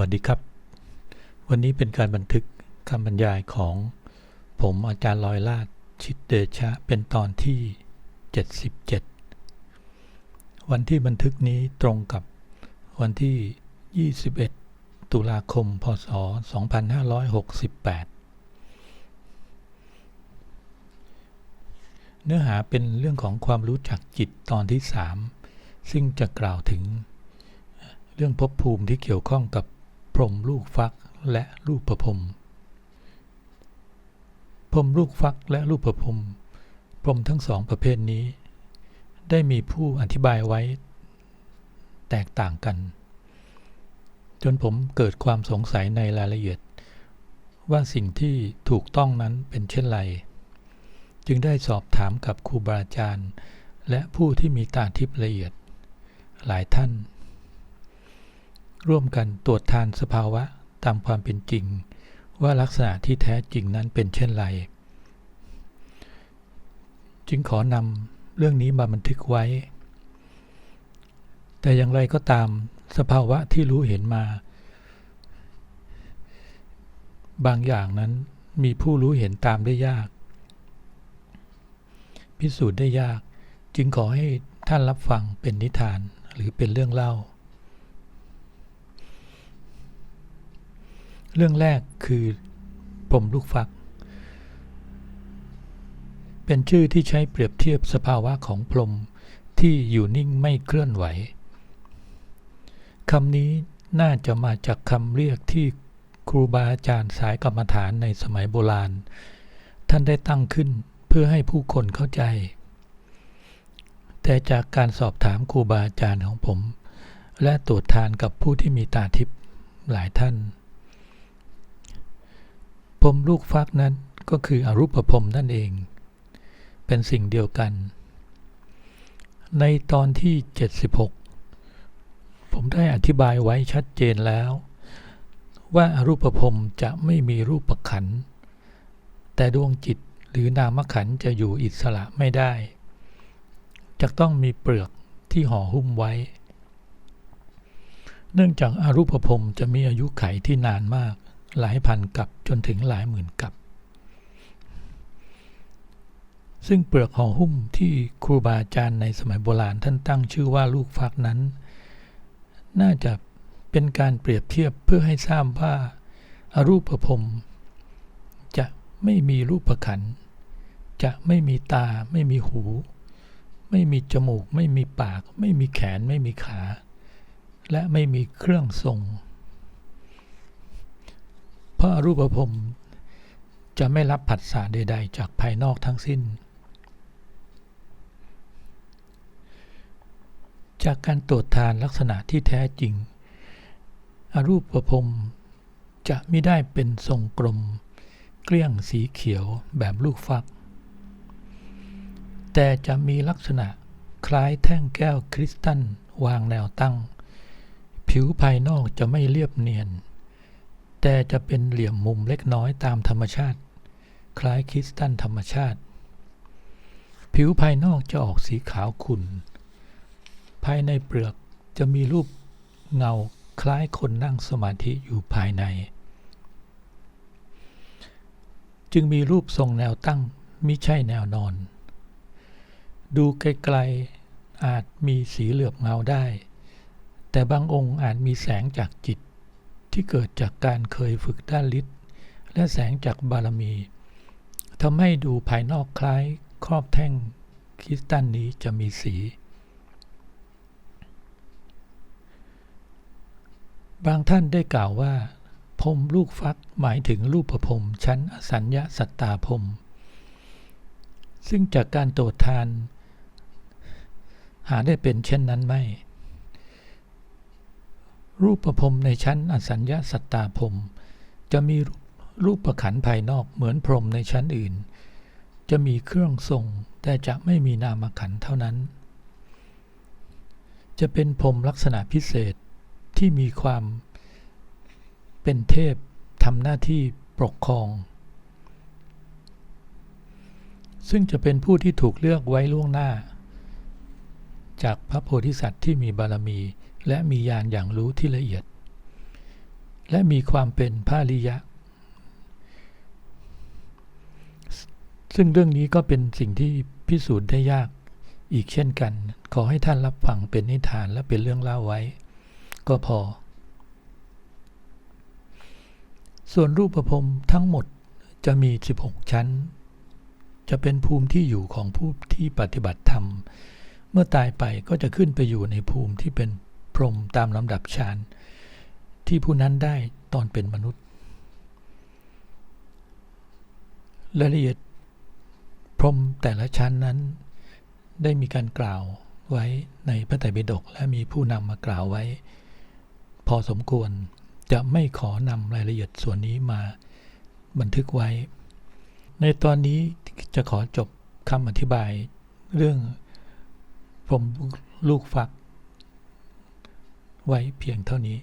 วัสดีครับ วันนี้เป็นการบันทึกคำบรรยายของผมอาจารย์ลอยลาดชิดเดชะ เป็นตอนที่ 77 วันที่บันทึกนี้ตรงกับวันที่ 21 ตุลาคม พศ 2568 เนื้อหาเป็นเรื่องของความรู้จักจิตตอนที่ 3 ซึ่งจะกล่าวถึงเรื่องภพภูมิที่เกี่ยวข้องกับ รมลูกฟักและรูปประพรมพรมลูกฟักและรูปประพรมพรมทั้งสองประเภทนี้ ได้มีผู้อธิบายไว้ แตกต่างกัน จนผมเกิดความสงสัยในรายละเอียด ว่าสิ่งที่ถูกต้องนั้นเป็นเช่นไร จึงได้สอบถามกับครูบาอาจารย์ และผู้ที่มีตาทิพย์ละเอียด หลายท่าน ร่วมกันตรวจทานสภาวะตามความเป็นจริง ว่าลักษณะที่แท้จริงนั้นเป็นเช่นไร จึงขอนำเรื่องนี้มาบันทึกไว้ แต่อย่างไรก็ตามสภาวะที่รู้เห็นมา บางอย่างนั้นมีผู้รู้เห็นตามได้ยาก พิสูจน์ได้ยาก จึงขอให้ท่านรับฟังเป็นนิทานหรือเป็นเรื่องเล่า เรื่องแรกคือปมลูกฟัก เป็นชื่อที่ใช้เปรียบเทียบสภาวะของพรมที่อยู่นิ่งไม่เคลื่อนไหวคำนี้น่าจะมาจากคำเรียกที่ครูบาอาจารย์สายกรรมฐานในสมัยโบราณ ท่านได้ตั้งขึ้นเพื่อให้ผู้คนเข้าใจ แต่จากการสอบถามครูบาอาจารย์ของผม และตรวจทานกับผู้ที่มีตาทิพย์หลายท่าน มลูกฟักนั้นก็คืออรูปพรมนั่นเอง เป็นสิ่งเดียวกัน ในตอนที่ 76 ผมได้อธิบายไว้ชัดเจนแล้ว ว่าอารูปพรมจะไม่มีรูปขัน แต่ดวงจิตหรือนามขันจะอยู่อิสระไม่ได้ จะต้องมีเปลือกที่ห่อหุ้มไว้ เนื่องจากอารูปภพจะมีอายุไขที่นานมาก หลายพันกับจนถึงหลายหมื่นกับ ซึ่งเปลือกห่อหุ้มที่ครูบาอาจารย์ในสมัยโบราณท่านตั้งชื่อว่าลูกฟักนั้น น่าจะเป็นการเปรียบเทียบเพื่อให้ทราบว่าอารูปภพจะไม่มีรูปขัน จะไม่มีตา ไม่มีหู ไม่มีจมูก ไม่มีปาก ไม่มีแขน ไม่มีขา และไม่มีเครื่องทรง พระอรูปภพจะไม่รับผัสสะใด ๆ จากภายนอกทั้งสิ้น จากการตรวจทานลักษณะที่แท้จริง อรูปภพรมจะไม่ได้เป็นทรงกลม เกลี้ยงสีเขียวแบบลูกฟัก แต่จะมีลักษณะคล้ายแท่งแก้วคริสตัลวางแนวตั้ง ผิวภายนอกจะไม่เรียบเนียน แต่จะเป็นเหลี่ยมมุมเล็กน้อยตามธรรมชาติ คล้ายคริสตัลธรรมชาติ ผิวภายนอกจะออกสีขาวขุ่น ภายในเปลือกจะมีรูปเงาคล้ายคนนั่งสมาธิอยู่ภายใน จึงมีรูปทรงแนวตั้งมิใช่แนวนอน ดูไกลๆอาจมีสีเหลือบเงาได้ แต่บางองค์อาจมีแสงจากจิต ที่เกิดจากการเคยฝึกด้านฤทธิ์และแสงจากบารมีทำให้ดูภายนอกคล้ายครอบแท่งคริสตัลนี้จะมีสี บางท่านได้กล่าวว่าพรมลูกฟักหมายถึงรูปประพรมชั้นอสัญญาสัตตาพรมซึ่งจากการตรวจทาน หาได้เป็นเช่นนั้นไม่ รูปประพรมในชั้นอสัญญาสัตตาพรมจะมีรูปประขันภายนอกเหมือนพรมในชั้นอื่น จะมีเครื่องทรงแต่จะไม่มีนามขันเท่านั้น จะเป็นพรมลักษณะพิเศษที่มีความเป็นเทพทำหน้าที่ปกครอง ซึ่งจะเป็นผู้ที่ถูกเลือกไว้ล่วงหน้า จากพระโพธิสัตว์ที่มีบารมีและมีญาณอย่างรู้ที่ละเอียด และมีความเป็นพระริยะ ซึ่งเรื่องนี้ก็เป็นสิ่งที่พิสูจน์ได้ยากอีกเช่นกัน ขอให้ท่านรับฟังเป็นนิทานและเป็นเรื่องเล่าไว้ ก็พอ ส่วนรูปภพทั้งหมดจะมี 16 ชั้น จะเป็นภูมิที่อยู่ของผู้ที่ปฏิบัติธรรม เมื่อตายไปก็จะขึ้นไปอยู่ในภูมิที่เป็น รหมตามลำดับฌานที่ผู้นั้นได้ตอนเป็นมนุษย์รายละเอียดพรหมแต่ละชั้นนั้น ได้มีการกล่าวไว้ในพระไตรปิฎกและมีผู้นำมากล่าวไว้ พอสมควรจะไม่ขอนำรายละเอียดส่วนนี้มาบันทึกไว้ ในตอนนี้จะขอจบคำอธิบายเรื่องพรหมลูกฟัก ไว้เพียงเท่านี้